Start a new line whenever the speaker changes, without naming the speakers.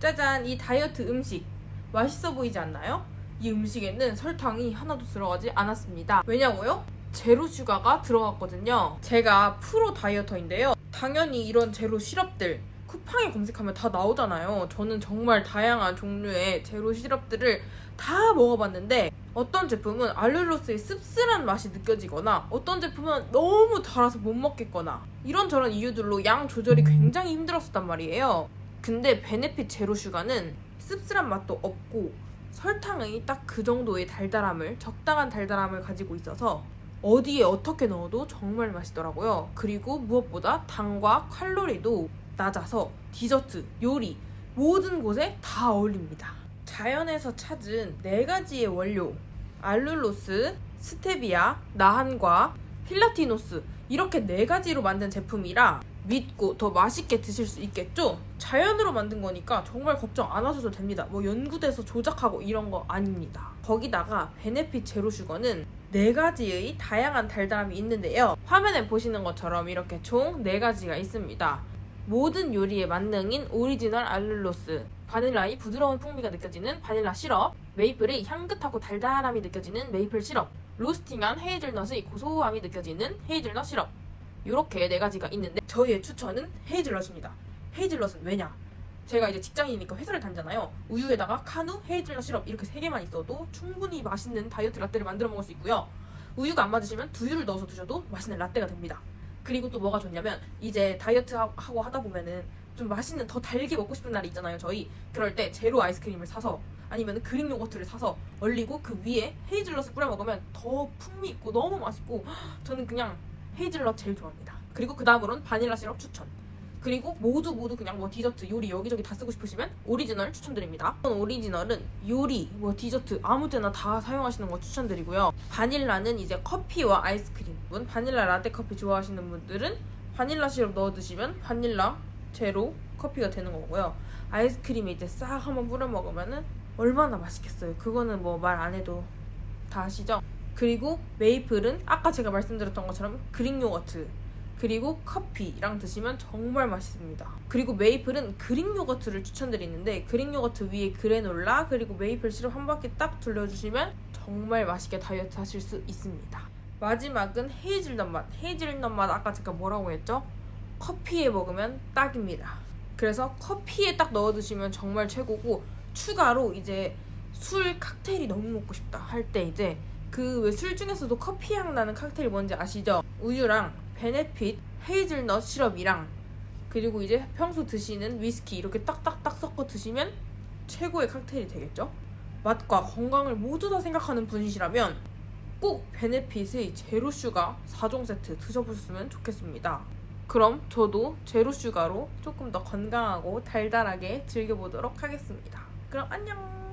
짜잔 이 다이어트 음식 맛있어 보이지 않나요? 이 음식에는 설탕이 하나도 들어가지 않았습니다. 왜냐고요? 제로 슈가가 들어갔거든요. 제가 프로 다이어터인데요. 당연히 이런 제로 시럽들 쿠팡에 검색하면 다 나오잖아요. 저는 정말 다양한 종류의 제로 시럽들을 다 먹어봤는데 어떤 제품은 알룰로스의 씁쓸한 맛이 느껴지거나 어떤 제품은 너무 달아서 못 먹겠거나 이런저런 이유들로 양 조절이 굉장히 힘들었었단 말이에요. 근데 베네핏 제로 슈가는 씁쓸한 맛도 없고 설탕의 딱 그 정도의 달달함을 적당한 달달함을 가지고 있어서 어디에 어떻게 넣어도 정말 맛있더라고요. 그리고 무엇보다 당과 칼로리도 낮아서 디저트, 요리 모든 곳에 다 어울립니다. 자연에서 찾은 네 가지의 원료 알룰로스, 스테비아, 나한과 필라티노스 이렇게 네 가지로 만든 제품이라 믿고 더 맛있게 드실 수 있겠죠? 자연으로 만든 거니까 정말 걱정 안 하셔도 됩니다. 뭐 연구돼서 조작하고 이런 거 아닙니다. 거기다가 베네핏 제로 슈거는 네 가지의 다양한 달달함이 있는데요. 화면에 보시는 것처럼 이렇게 총 네 가지가 있습니다. 모든 요리의 만능인 오리지널 알룰로스, 바닐라의 부드러운 풍미가 느껴지는 바닐라 시럽, 메이플의 향긋하고 달달함이 느껴지는 메이플 시럽, 로스팅한 헤이즐넛의 고소함이 느껴지는 헤이즐넛 시럽. 이렇게 네 가지가 있는데 저희의 추천은 헤이즐넛입니다. 헤이즐넛은 왜냐? 제가 이제 직장인이니까 회사를 다니잖아요. 우유에다가 카누, 헤이즐넛 시럽 이렇게 세 개만 있어도 충분히 맛있는 다이어트 라떼를 만들어 먹을 수 있고요. 우유가 안 맞으시면 두유를 넣어서 드셔도 맛있는 라떼가 됩니다. 그리고 또 뭐가 좋냐면 이제 다이어트 하- 하고 하다 보면은 좀 맛있는 더 달게 먹고 싶은 날이 있잖아요 저희. 그럴 때 제로 아이스크림을 사서 아니면 그릭 요거트를 사서 얼리고 그 위에 헤이즐넛을 뿌려 먹으면 더 풍미 있고 너무 맛있고 저는 그냥 헤이즐넛 제일 좋아합니다. 그리고 그 다음으로는 바닐라 시럽 추천 그리고 모두 모두 그냥 뭐 디저트 요리 여기저기 다 쓰고 싶으시면 오리지널 추천드립니다. 오리지널은 요리 뭐 디저트 아무 때나 다 사용하시는 거 추천드리고요. 바닐라는 이제 커피와 아이스크림 분 바닐라 라떼 커피 좋아하시는 분들은 바닐라 시럽 넣어 드시면 바닐라 제로 커피가 되는 거고요. 아이스크림에 이제 싹 한번 뿌려 먹으면은 얼마나 맛있겠어요. 그거는 뭐 말 안 해도 다 아시죠? 그리고 메이플은 아까 제가 말씀드렸던 것처럼 그릭 요거트 그리고 커피랑 드시면 정말 맛있습니다. 그리고 메이플은 그릭 요거트를 추천드리는데 그릭 요거트 위에 그래놀라 그리고 메이플 시럽 한 바퀴 딱 둘러주시면 정말 맛있게 다이어트 하실 수 있습니다. 마지막은 헤이즐넛 맛. 헤이즐넛 맛 아까 제가 뭐라고 했죠? 커피에 먹으면 딱입니다. 그래서 커피에 딱 넣어 드시면 정말 최고고 추가로 이제 술 칵테일이 너무 먹고 싶다 할 때 이제 그 왜 술 중에서도 커피 향 나는 칵테일 뭔지 아시죠? 우유랑 베네핏 헤이즐넛 시럽이랑 그리고 이제 평소 드시는 위스키 이렇게 딱딱딱 섞어 드시면 최고의 칵테일이 되겠죠? 맛과 건강을 모두 다 생각하는 분이시라면 꼭 베네핏의 제로 슈가 4종 세트 드셔보셨으면 좋겠습니다. 그럼 저도 제로 슈가로 조금 더 건강하고 달달하게 즐겨보도록 하겠습니다. 그럼 안녕!